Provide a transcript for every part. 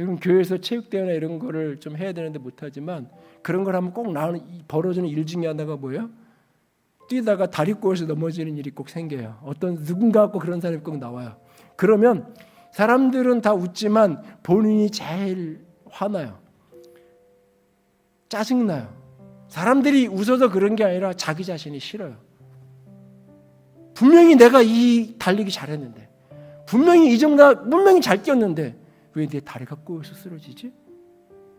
여러분 교회에서 체육대회나 이런 거를 좀 해야 되는데 못하지만 그런 걸 하면 꼭 나오는 이 벌어지는 일 중에 하나가 뭐예요? 뛰다가 다리 꼬여서 넘어지는 일이 꼭 생겨요. 어떤 누군가 갖고 그런 사람이 꼭 나와요. 그러면 사람들은 다 웃지만 본인이 제일 화나요. 짜증나요. 사람들이 웃어서 그런 게 아니라 자기 자신이 싫어요. 분명히 내가 이 달리기 잘했는데, 분명히 이 정도, 분명히 잘 뛰었는데, 왜 내 다리가 꼬여서 쓰러지지?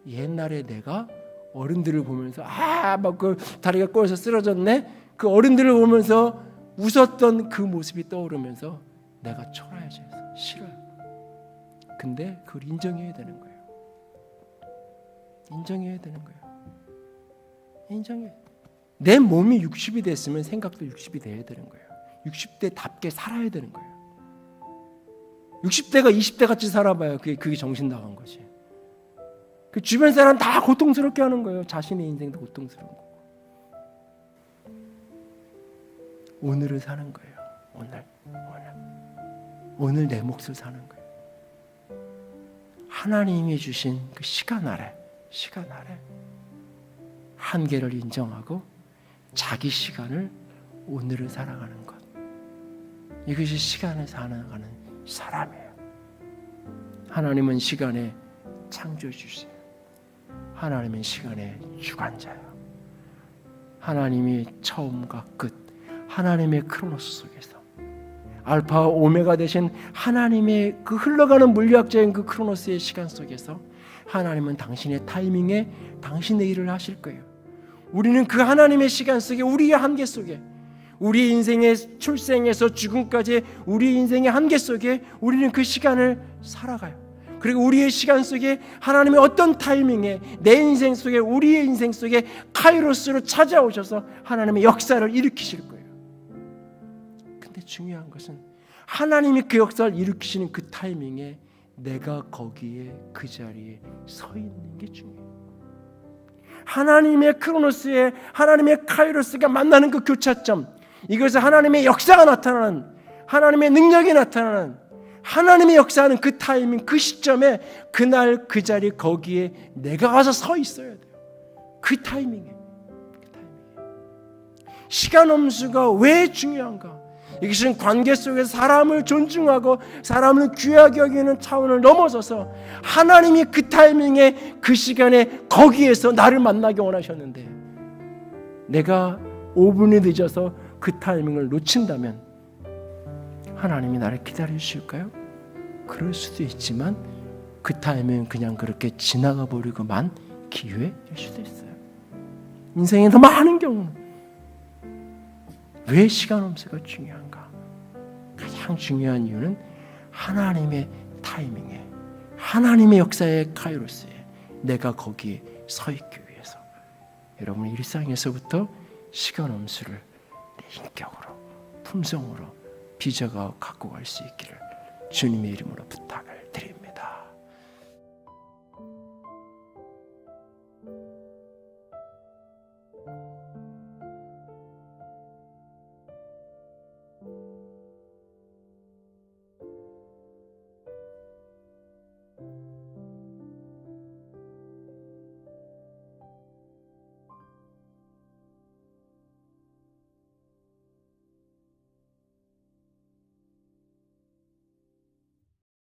옛날에 내가 어른들을 보면서, 아, 막 그 다리가 꼬여서 쓰러졌네? 그 어른들을 보면서 웃었던 그 모습이 떠오르면서 내가 초라해져서 싫어요. 근데 그걸 인정해야 되는 거예요. 인정해야 되는 거예요. 인정해. 내 몸이 60이 됐으면 생각도 60이 돼야 되는 거예요. 60대답게 살아야 되는 거예요. 60대가 20대 같이 살아봐요. 그게 그게 정신 나간 거지. 그 주변 사람 다 고통스럽게 하는 거예요. 자신의 인생도 고통스러운 거. 오늘을 사는 거예요. 오늘, 오늘, 오늘 내 몫을 사는 거예요. 하나님이 주신 그 시간 아래, 시간 아래 한계를 인정하고 자기 시간을 오늘을 살아가는 것. 이것이 시간을 살아가는 사람이에요. 하나님은 시간의 창조주세요. 하나님은 시간의 주관자예요. 하나님이 처음과 끝, 하나님의 크로노스 속에서 알파와 오메가 되신 하나님의 그 흘러가는 물리학적인 그 크로노스의 시간 속에서 하나님은 당신의 타이밍에 당신의 일을 하실 거예요. 우리는 그 하나님의 시간 속에 우리의 한계 속에 우리 인생의 출생에서 죽음까지 우리 인생의 한계 속에 우리는 그 시간을 살아가요. 그리고 우리의 시간 속에 하나님의 어떤 타이밍에 내 인생 속에 우리의 인생 속에 카이로스로 찾아오셔서 하나님의 역사를 일으키실 거예요. 근데 중요한 것은 하나님이 그 역사를 일으키시는 그 타이밍에 내가 거기에 그 자리에 서 있는 게 중요해요. 하나님의 크로노스에 하나님의 카이로스가 만나는 그 교차점 이것은 하나님의 역사가 나타나는 하나님의 능력이 나타나는 하나님의 역사하는 그 타이밍 그 시점에 그날 그 자리 거기에 내가 가서 서 있어야 돼요. 그 타이밍에 그 타이밍에 시간 엄수가 왜 중요한가? 이것은 관계 속에서 사람을 존중하고 사람을 귀하게 여기는 차원을 넘어서서 하나님이 그 타이밍에 그 시간에 거기에서 나를 만나게 원하셨는데 내가 5분이 늦어서 그 타이밍을 놓친다면 하나님이 나를 기다려 주실까요? 그럴 수도 있지만 그 타이밍은 그냥 그렇게 지나가 버리고만 기회일 수도 있어요. 인생에 더 많은 경우는 왜 시간 엄수가 중요한가? 가장 중요한 이유는 하나님의 타이밍에 하나님의 역사의 카이로스에 내가 거기에 서 있기 위해서 여러분 일상에서부터 시간 엄수를 내 인격으로 품성으로 빚어가 갖고 갈 수 있기를 주님의 이름으로 부탁을